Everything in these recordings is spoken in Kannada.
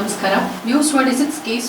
ನಮಸ್ಕಾರ. ನ್ಯೂಸ್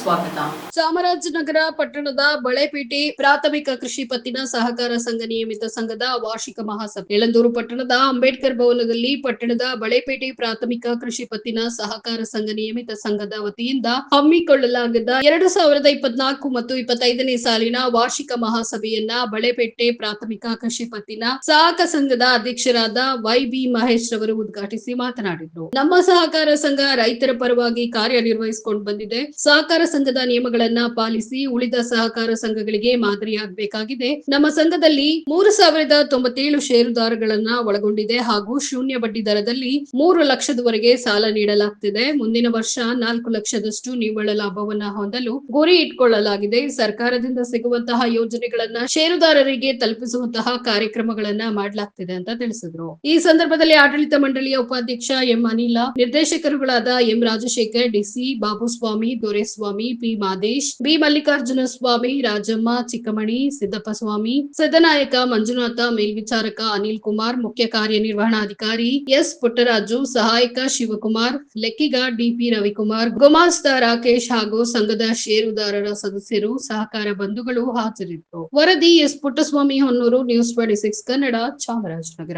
ಸ್ವಾಗತ. ಚಾಮರಾಜನಗರ ಪಟ್ಟಣದ ಬಳೆಪೇಟೆ ಪ್ರಾಥಮಿಕ ಕೃಷಿ ಪತ್ತಿನ ಸಹಕಾರ ಸಂಘ ನಿಯಮಿತ ಸಂಘದ ವಾರ್ಷಿಕ ಮಹಾಸಭೆ. ಯಳಂದೂರು ಪಟ್ಟಣದ ಅಂಬೇಡ್ಕರ್ ಭವನದಲ್ಲಿ ಪಟ್ಟಣದ ಬಳೆಪೇಟೆ ಪ್ರಾಥಮಿಕ ಕೃಷಿ ಪತ್ತಿನ ಸಹಕಾರ ಸಂಘ ನಿಯಮಿತ ಸಂಘದ ವತಿಯಿಂದ ಹಮ್ಮಿಕೊಳ್ಳಲಾಗಿದ್ದ ಎರಡು ಸಾವಿರದ ಇಪ್ಪತ್ನಾಲ್ಕು ಮತ್ತು ಇಪ್ಪತ್ತೈದನೇ ಸಾಲಿನ ವಾರ್ಷಿಕ ಮಹಾಸಭೆಯನ್ನ ಬಳೆಪೇಟೆ ಪ್ರಾಥಮಿಕ ಕೃಷಿ ಪತ್ತಿನ ಸಹಕ ಸಂಘದ ಅಧ್ಯಕ್ಷರಾದ ವೈ ಬಿ ಮಹೇಶ್ ರವರು ಉದ್ಘಾಟಿಸಿ ಮಾತನಾಡಿದರು. ನಮ್ಮ ಸಹಕಾರ ಸಂಘ ರೈತರ ಪರವಾಗಿ ಕಾರ್ಯನಿರ್ವಹಿಸಿಕೊಂಡು ಬಂದಿದೆ. ಸಹಕಾರ ಸಂಘದ ನಿಯಮಗಳನ್ನ ಪಾಲಿಸಿ ಉಳಿದ ಸಹಕಾರ ಸಂಘಗಳಿಗೆ ಮಾದರಿಯಾಗಬೇಕಾಗಿದೆ. ನಮ್ಮ ಸಂಘದಲ್ಲಿ ಮೂರು ಸಾವಿರದ ತೊಂಬತ್ತೇಳು ಷೇರುದಾರಗಳನ್ನ ಒಳಗೊಂಡಿದೆ ಹಾಗೂ ಶೂನ್ಯ ಬಡ್ಡಿ ದರದಲ್ಲಿ ಮೂರು ಲಕ್ಷದವರೆಗೆ ಸಾಲ ನೀಡಲಾಗ್ತಿದೆ. ಮುಂದಿನ ವರ್ಷ ನಾಲ್ಕು ಲಕ್ಷದಷ್ಟು ನಿವ್ವಳ ಲಾಭವನ್ನ ಹೊಂದಲು ಗುರಿ ಇಟ್ಕೊಳ್ಳಲಾಗಿದೆ. ಸರ್ಕಾರದಿಂದ ಸಿಗುವಂತಹ ಯೋಜನೆಗಳನ್ನ ಷೇರುದಾರರಿಗೆ ತಲುಪಿಸುವಂತಹ ಕಾರ್ಯಕ್ರಮಗಳನ್ನ ಮಾಡಲಾಗ್ತಿದೆ ಅಂತ ತಿಳಿಸಿದ್ರು. ಈ ಸಂದರ್ಭದಲ್ಲಿ ಆಡಳಿತ ಮಂಡಳಿಯ ಉಪಾಧ್ಯಕ್ಷ ಎಂ ಅನಿಲ, ನಿರ್ದೇಶಕರುಗಳಾದ M Rajashekar DC Babuswamy Doreswamy, P Madesh, B Mallikarjuna Swamy, Rajamma, Chikkamani, Siddappa Swamy Siddanayaka Manjunatha, ಮೇಲ್ವಿಚಾರಕ Anil Kumar, ಮುಖ್ಯ ಕಾರ್ಯನಿರ್ವಹಣಾಧಿಕಾರಿ ಎಸ್ ಪುಟ್ಟರಾಜು, ಸಹಾಯಕ ಶಿವಕುಮಾರ್, ಲೆಕ್ಕಿಗ ಡಿಪಿ ರವಿಕುಮಾರ್, ಗುಮಾಸ್ತ ರಾಕೇಶ್ ಹಾಗೂ ಸಂಘದ ಷೇರುದಾರರ ಸದಸ್ಯರು, ಸಹಕಾರ ಬಂಧುಗಳು ಹಾಜರಿದ್ದರು. ವರದಿ S Puttaswamy Honnur, news twenty six Kannada Chamarajanagar.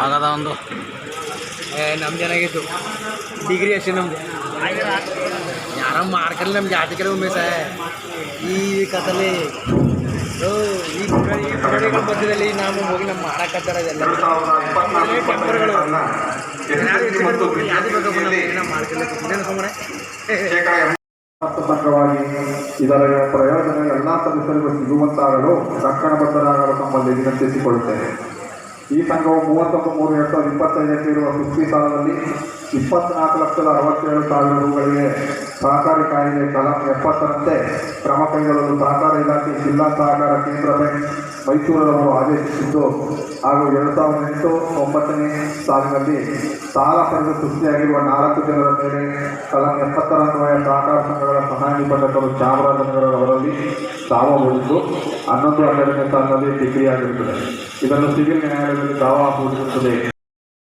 ಆಗದ ಒಂದು. ಏ ನಮ್ದು ಚೆನ್ನಾಗಿತ್ತು ಡಿಗ್ರಿ ಅಷ್ಟೇ ನಮ್ದು. ಯಾರ ಮಾರ್ಕಲ್ಲಿ ನಮ್ಮ ಜಾತಿ ಒಮ್ಮೆ ಉಮೇಶ ಈ ಕಥಲಿ ಇದರ ಪ್ರಯೋಜನ ಎಲ್ಲ ಸದಸ್ಯರಿಗೂ ಸಿಗುವಂತಾಗಲು ರಕ್ಷಣಬದ್ಧರಾಗಲು ತಮ್ಮಲ್ಲಿ ವಿನಂತಿಸಿಕೊಳ್ಳುತ್ತೇನೆ ಈ ಸಂಘವು ಮೂವತ್ತೊಂದು ಮೂರು ಎರಡು ಸಾವಿರದ ಇಪ್ಪತ್ತೈದಕ್ಕೆ ಇರುವ ಸುಸ್ತಿ ಸಾಲದಲ್ಲಿ ಇಪ್ಪತ್ನಾಲ್ಕು ಲಕ್ಷದ ಅರವತ್ತೇಳು ಸಾವಿರ ರೂಗಳಿಗೆ ಸಹಕಾರಿ ಕಾಯಿದೆ ಕಲಂ ಎಪ್ಪತ್ತರಂತೆ ಕ್ರಮ ಕೈಗೊಳ್ಳಲು ಸಹಕಾರ ಇಲಾಖೆ ಜಿಲ್ಲಾ ಸಹಕಾರ ಕೇಂದ್ರ ಬ್ಯಾಂಕ್ ಮೈಸೂರವರು ಆದೇಶಿಸಿದ್ದು. ಹಾಗೂ ಎರಡು ಸಾವಿರದ ಎಂಟು ಒಂಬತ್ತನೇ ಸಾಲಿನಲ್ಲಿ ಸಾಲ ಪಡೆದು ಸೃಷ್ಟಿಯಾಗಿರುವ ನಾಲ್ಕು ಜನರ ಮೇಲೆ ಕಲಂ ಎಪ್ಪತ್ತರ ಅನ್ವಯ ಸಹಕಾರ ಸಂಘಗಳ ಸಹಾಯ ನಿಬಂಧಕರು ಚಾಮರಾಜನಗರವರಲ್ಲಿ ದಾವಹೂಡಿದ್ದು ಹನ್ನೊಂದು ಹನ್ನೆರಡನೇ ಸಾಲಿನಲ್ಲಿ ಡಿಗ್ರಿ ಆಗಿರುತ್ತದೆ ಇದನ್ನು ಸಿವಿಲ್ ನ್ಯಾಯಾಲಯದಲ್ಲಿ ದಾವಾ ಹೂಡಿರುತ್ತದೆ.